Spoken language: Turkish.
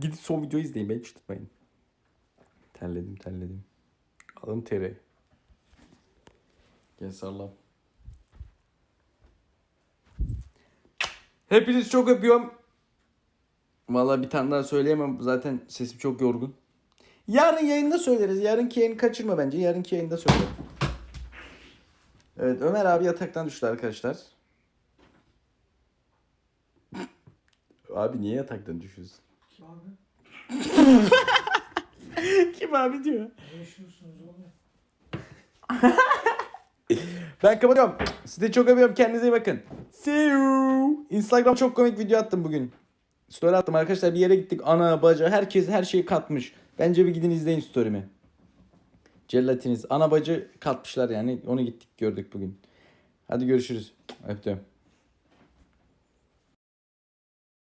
Gidip son videoyu izleyin beni çıtırmayın. Terledim terledim. Alın teri. Gel sallam. Hepinizi çok öpüyorum. Valla bir tane daha söyleyemem. Zaten sesim çok yorgun. Yarın yayında söyleriz. Yarınki yayını kaçırma bence. Yarınki yayında söyle. Evet Ömer abi yataktan düştü arkadaşlar. abi niye yataktan düşüyorsun? Kim abi? Kim abi diyor. Ne yaşıyorsunuz oğlum? Ben kapatıyorum. Sizi çok öpüyorum. Kendinize iyi bakın. See you. Instagram çok komik video attım bugün. Story attım arkadaşlar. Bir yere gittik. Ana, baca, herkes her şeyi katmış. Bence bir gidin izleyin story'mi. Celatiniz. Ana bacı katmışlar yani. Onu gittik gördük bugün. Hadi görüşürüz. Öptüm.